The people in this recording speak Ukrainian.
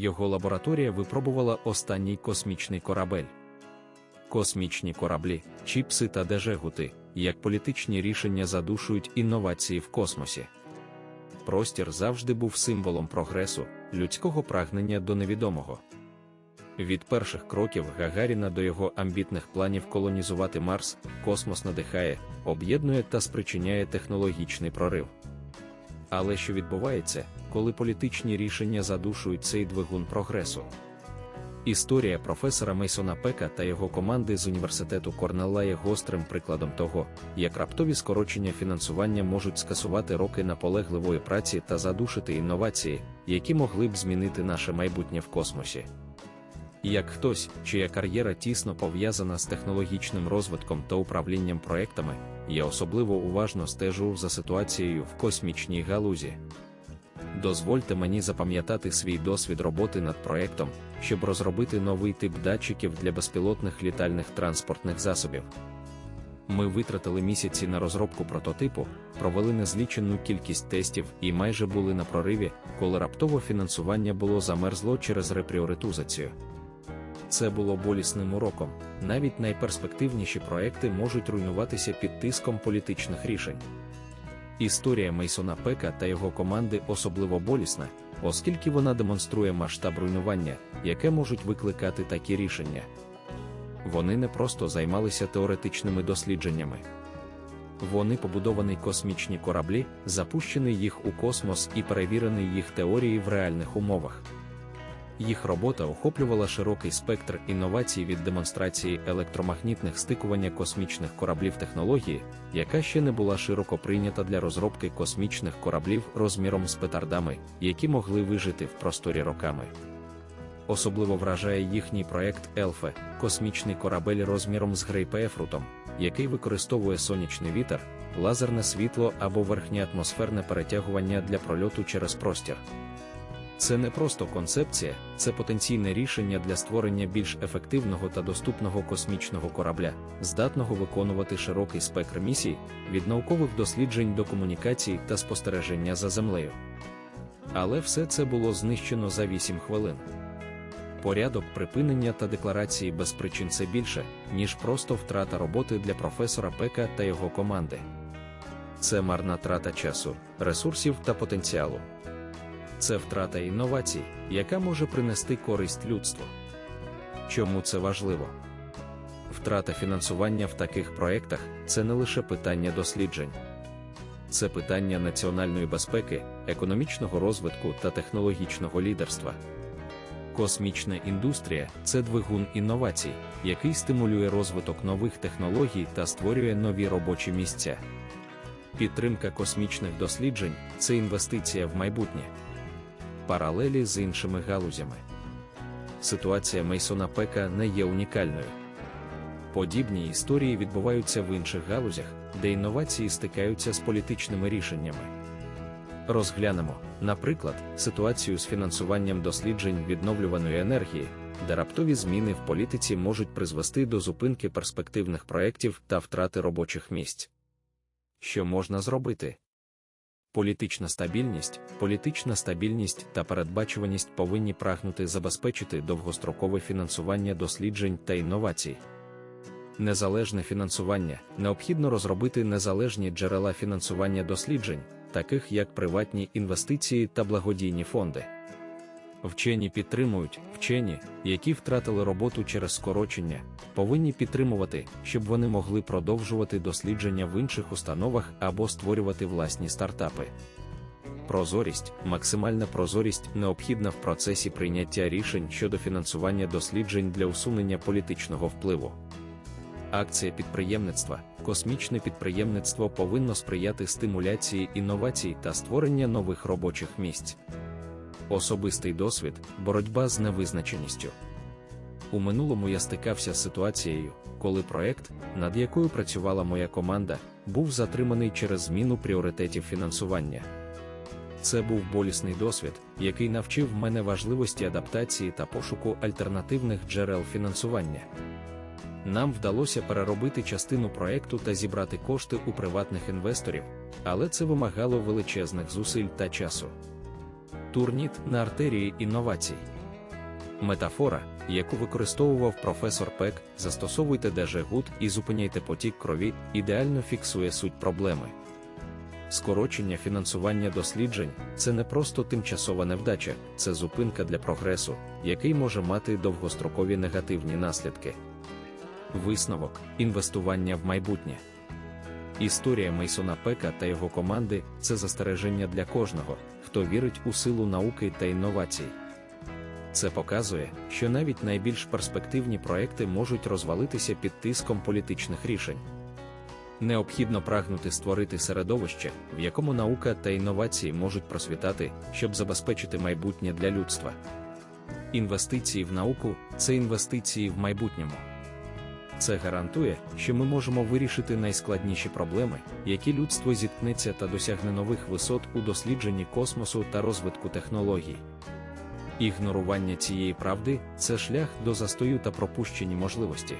його лабораторія випробувала останній космічний корабель. Космічні кораблі, чіпси та дежегути, як політичні рішення задушують інновації в космосі. Простір завжди був символом прогресу, людського прагнення до невідомого. Від перших кроків Гагаріна до його амбітних планів колонізувати Марс, космос надихає, об'єднує та спричиняє технологічний прорив. Але що відбувається, коли політичні рішення задушують цей двигун прогресу? Історія професора Мейсона Пека та його команди з університету Корнелла є гострим прикладом того, як раптові скорочення фінансування можуть скасувати роки наполегливої праці та задушити інновації, які могли б змінити наше майбутнє в космосі. Як хтось, чия кар'єра тісно пов'язана з технологічним розвитком та управлінням проектами, я особливо уважно стежу за ситуацією в космічній галузі. Дозвольте мені запам'ятати свій досвід роботи над проектом, щоб розробити новий тип датчиків для безпілотних літальних транспортних засобів. Ми витратили місяці на розробку прототипу, провели незлічену кількість тестів і майже були на прориві, коли раптово фінансування було замерзло через репріоритузацію. Це було болісним уроком. Навіть найперспективніші проекти можуть руйнуватися під тиском політичних рішень. Історія Мейсона Пека та його команди особливо болісна, оскільки вона демонструє масштаб руйнування, яке можуть викликати такі рішення. Вони не просто займалися теоретичними дослідженнями. Вони побудовані космічні кораблі, запущені їх у космос і перевірені їх теорії в реальних умовах. Їх робота охоплювала широкий спектр інновацій від демонстрації електромагнітних стикування космічних кораблів технології, яка ще не була широко прийнята для розробки космічних кораблів розміром з петардами, які могли вижити в просторі роками. Особливо вражає їхній проект Елфе, космічний корабель розміром з грейпефрутом, який використовує сонячний вітер, лазерне світло або верхньоатмосферне перетягування для прольоту через простір. Це не просто концепція, це потенційне рішення для створення більш ефективного та доступного космічного корабля, здатного виконувати широкий спектр місій, від наукових досліджень до комунікацій та спостереження за землею. Але все це було знищено за 8 хвилин. Порядок припинення та декларації без причин це більше, ніж просто втрата роботи для професора Пека та його команди. Це марна трата часу, ресурсів та потенціалу це втрата інновацій, яка може принести користь людству. Чому це важливо? Втрата фінансування в таких проєктах це не лише питання досліджень, це питання національної безпеки, економічного розвитку та технологічного лідерства. Космічна індустрія це двигун інновацій, який стимулює розвиток нових технологій та створює нові робочі місця. Підтримка космічних досліджень це інвестиція в майбутнє паралелі з іншими галузями. Ситуація Мейсона Пека не є унікальною. Подібні історії відбуваються в інших галузях, де інновації стикаються з політичними рішеннями. Розглянемо, наприклад, ситуацію з фінансуванням досліджень відновлюваної енергії, де раптові зміни в політиці можуть призвести до зупинки перспективних проєктів та втрати робочих місць. Що можна зробити? Політична стабільність, політична стабільність та передбачуваність повинні прагнути забезпечити довгострокове фінансування досліджень та інновацій. Незалежне фінансування необхідно розробити незалежні джерела фінансування досліджень, таких як приватні інвестиції та благодійні фонди. Вчені підтримують вчені, які втратили роботу через скорочення, повинні підтримувати, щоб вони могли продовжувати дослідження в інших установах або створювати власні стартапи. Прозорість, максимальна прозорість необхідна в процесі прийняття рішень щодо фінансування досліджень для усунення політичного впливу. Акція підприємництва, космічне підприємництво повинно сприяти стимуляції інновацій та створення нових робочих місць особистий досвід, боротьба з невизначеністю. У минулому я стикався з ситуацією, коли проект, над якою працювала моя команда, був затриманий через зміну пріоритетів фінансування. Це був болісний досвід, який навчив мене важливості адаптації та пошуку альтернативних джерел фінансування. Нам вдалося переробити частину проекту та зібрати кошти у приватних інвесторів, але це вимагало величезних зусиль та часу турніт на артерії інновацій. Метафора, яку використовував професор Пек, застосовуйте дежегут і зупиняйте потік крові, ідеально фіксує суть проблеми. Скорочення фінансування досліджень це не просто тимчасова невдача, це зупинка для прогресу, який може мати довгострокові негативні наслідки. Висновок інвестування в майбутнє. Історія Мейсона Пека та його команди це застереження для кожного, хто вірить у силу науки та інновацій. Це показує, що навіть найбільш перспективні проекти можуть розвалитися під тиском політичних рішень. Необхідно прагнути створити середовище, в якому наука та інновації можуть просвітати, щоб забезпечити майбутнє для людства. Інвестиції в науку це інвестиції в майбутньому. Це гарантує, що ми можемо вирішити найскладніші проблеми, які людство зіткнеться та досягне нових висот у дослідженні космосу та розвитку технологій. Ігнорування цієї правди це шлях до застою та пропущені можливості.